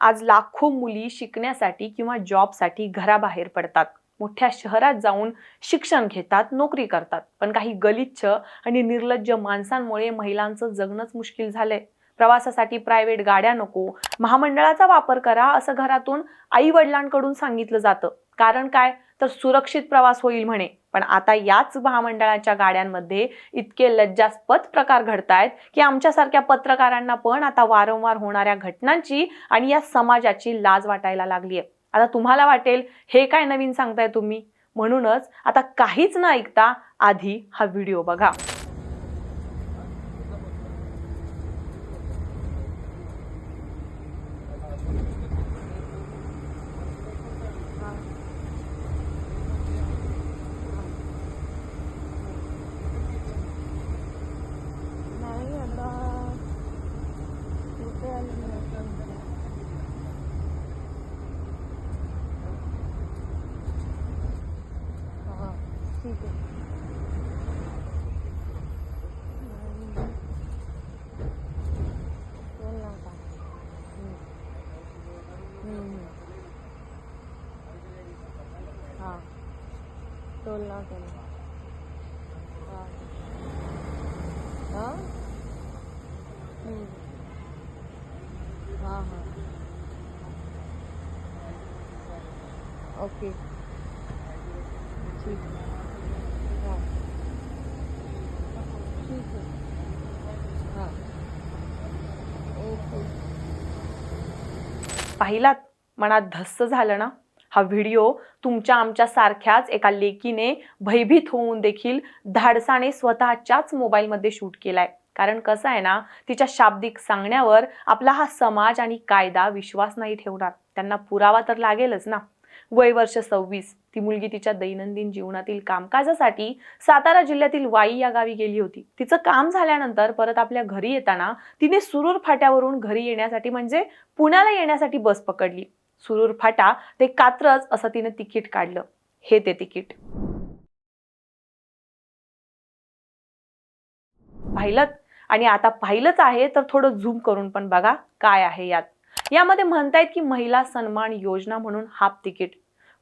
आज लाखो मुली शिकण्यासाठी किंवा जॉबसाठी घराबाहेर पडतात. मोठ्या शहरात जाऊन शिक्षण घेतात नोकरी करतात. पण काही गलिच्छ आणि निर्लज्ज माणसांमुळे महिलांचं जगणंच मुश्किल झालंय. प्रवासासाठी प्रायव्हेट गाड्या नको महामंडळाचा वापर करा असं घरातून आई वडिलांकडून सांगितलं जातं. कारण काय? तर सुरक्षित प्रवास होईल म्हणे. पण आता याच महामंडळाच्या गाड्यांमध्ये इतके लज्जास्पद प्रकार घडतायत की आमच्यासारख्या पत्रकारांना पण आता वारंवार होणाऱ्या घटनांची आणि या समाजाची लाज वाटायला लागली आहे आता तुम्हाला वाटेल हे काय नवीन सांगताय तुम्ही? म्हणूनच आता काहीच न ऐकता आधी हा व्हिडिओ बघा नाही आता कुठे आले नाही. हा, ठीक आहे बोल टोल ना केलं हां हां हां हां ओके ठीक आहे हा ठीक आहे हा ओके पाहिलात? मनात धस्स झालं ना? हा व्हिडिओ तुमच्या आमच्या सारख्याच एका लेकीने भयभीत होऊन देखील धाडसाने स्वतःच्याच मोबाईलमध्ये शूट केलाय. कारण कसं आहे ना तिच्या शाब्दिक सांगण्यावर आपला हा समाज आणि कायदा विश्वास नाही ठेवणार. त्यांना पुरावा तर लागेलच ना. वय वर्ष सव्वीस. ती मुलगी तिच्या दैनंदिन जीवनातील कामकाजासाठी सातारा जिल्ह्यातील वाई या गावी गेली होती. तिचं काम झाल्यानंतर परत आपल्या घरी येताना तिने सुरूर फाट्यावरून घरी येण्यासाठी म्हणजे पुण्याला येण्यासाठी बस पकडली. सुरूर फाटा ते कात्रज असं तिने तिकीट काढलं. हे ते तिकीट. पाहिलं आणि आता पाहिलंच आहे तर थोडं झूम करून पण बघा काय आहे यात. यामध्ये म्हणतायत की महिला सन्मान योजना म्हणून हाफ तिकीट.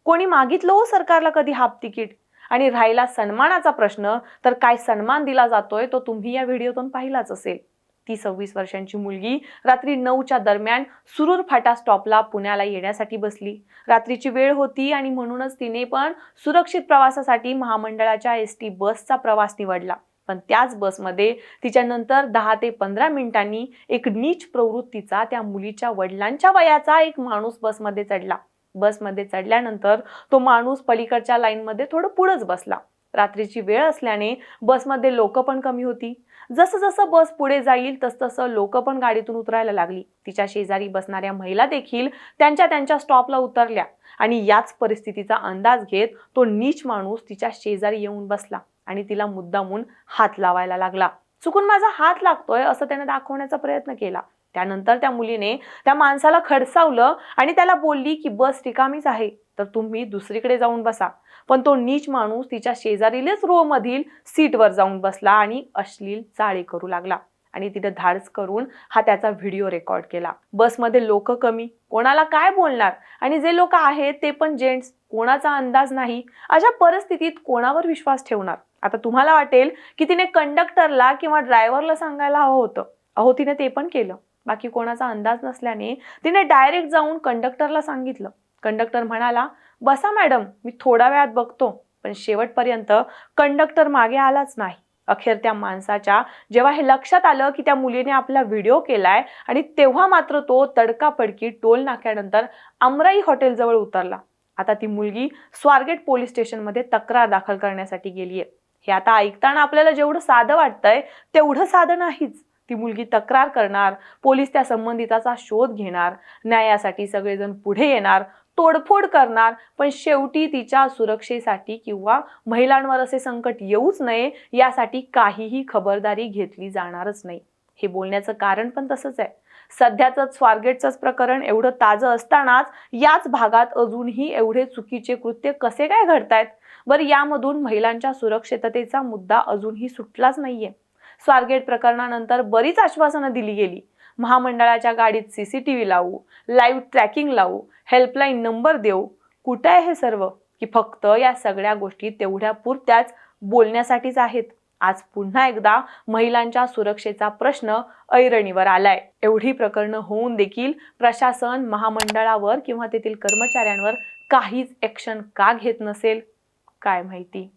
कोणी मागितलं हो सरकारला कधी हाफ तिकीट? आणि राहिला सन्मानाचा प्रश्न तर काय सन्मान दिला जातोय तो तुम्ही या व्हिडिओतून पाहिलाच असेल. ती सव्वीस वर्षांची मुलगी रात्री नऊच्या दरम्यान सुरूर फाटा स्टॉपला पुण्याला येण्यासाठी बसली. रात्रीची वेळ होती आणि म्हणूनच तिने पण सुरक्षित प्रवासासाठी महामंडळाच्या एस टी बसचा प्रवास निवडला. पण त्याच बसमध्ये तिच्यानंतर दहा ते पंधरा मिनिटांनी एक नीच प्रवृत्तीचा त्या मुलीच्या वडिलांच्या वयाचा एक माणूस बसमध्ये चढला. बसमध्ये चढल्यानंतर तो माणूस पलीकडच्या लाईनमध्ये थोडं पुढंच बसला. रात्रीची वेळ असल्याने बसमध्ये लोक पण कमी होती. जसं जसं बस पुढे जाईल तसतसं लोक पण गाडीतून उतरायला लागली. तिच्या शेजारी बसणाऱ्या महिला देखील त्यांच्या त्यांच्या स्टॉपला उतरल्या आणि याच परिस्थितीचा अंदाज घेत तो नीच माणूस तिच्या शेजारी येऊन बसला. आणि तिला मुद्दामून हात लावायला लागला. चुकून माझा हात लागतोय असं त्याने दाखवण्याचा प्रयत्न केला. त्यानंतर त्या मुलीने त्या माणसाला खडसावलं आणि त्याला बोलली की बस रिकामीच आहे. तर तुम्ही दुसरीकडे जाऊन बसा. पण तो नीच माणूस तिच्या शेजारीलेच रो मधील सीटवर जाऊन बसला आणि अश्लील चाळे करू लागला. आणि तिथे धाडस करून हा त्याचा व्हिडिओ रेकॉर्ड केला. बसमध्ये लोक कमी. कोणाला काय बोलणार? आणि जे लोक आहेत ते पण जेंट्स. कोणाचा अंदाज नाही. अशा परिस्थितीत कोणावर विश्वास ठेवणार? आता तुम्हाला वाटेल की तिने कंडक्टरला किंवा ड्रायव्हरला सांगायला हवं होतं. अहो तिने ते पण केलं. बाकी कोणाचा अंदाज नसल्याने तिने डायरेक्ट जाऊन कंडक्टरला सांगितलं. कंडक्टर म्हणाला बसा मॅडम मी थोड्या वेळात बघतो. पण शेवटपर्यंत कंडक्टर मागे आलाच नाही. अखेर त्या माणसाच्या जेव्हा हे लक्षात आलं की त्या मुलीने आपला व्हिडिओ केलाय आणि तेव्हा मात्र तो तडकापडकी टोल नाक्यानंतर अमराई हॉटेलजवळ उतरला. आता ती मुलगी स्वारगेट पोलीस स्टेशनमध्ये तक्रार दाखल करण्यासाठी गेलीये. हे आता ऐकताना आपल्याला जेवढं साधं वाटतंय तेवढं साधं नाहीच. ती मुलगी तक्रार करणार पोलीस त्या संबंधिताचा शोध घेणार न्यायासाठी सगळेजण पुढे येणार तोडफोड करणार पण शेवटी तिच्या सुरक्षेसाठी किंवा महिलांवर असे संकट येऊच नये यासाठी काहीही खबरदारी घेतली जाणारच नाही. हे बोलण्याचं कारण पण तसंच आहे. सध्याचं स्वारगेटचंच प्रकरण एवढं ताजं असतानाच याच भागात अजूनही एवढे चुकीचे कृत्य कसे काय घडतायत? बरं यामधून महिलांच्या सुरक्षिततेचा मुद्दा अजूनही सुटलाच नाहीये. स्वारगेट प्रकरणानंतर बरीच आश्वासनं दिली गेली. महामंडळाच्या गाडीत सीसीटीव्ही लावू लाईव्ह ट्रॅकिंग लावू हेल्पलाईन नंबर देऊ कुठं आहे हे सर्व? की फक्त या सगळ्या गोष्टी तेवढ्या पुरत्याच बोलण्यासाठीच आहेत. आज पुन्हा एकदा महिलांच्या सुरक्षेचा प्रश्न ऐरणीवर आलाय. एवढी प्रकरणं होऊन देखील प्रशासन महामंडळावर किंवा तेथील कर्मचाऱ्यांवर काहीच ऍक्शन का घेत नसेल? काय माहिती?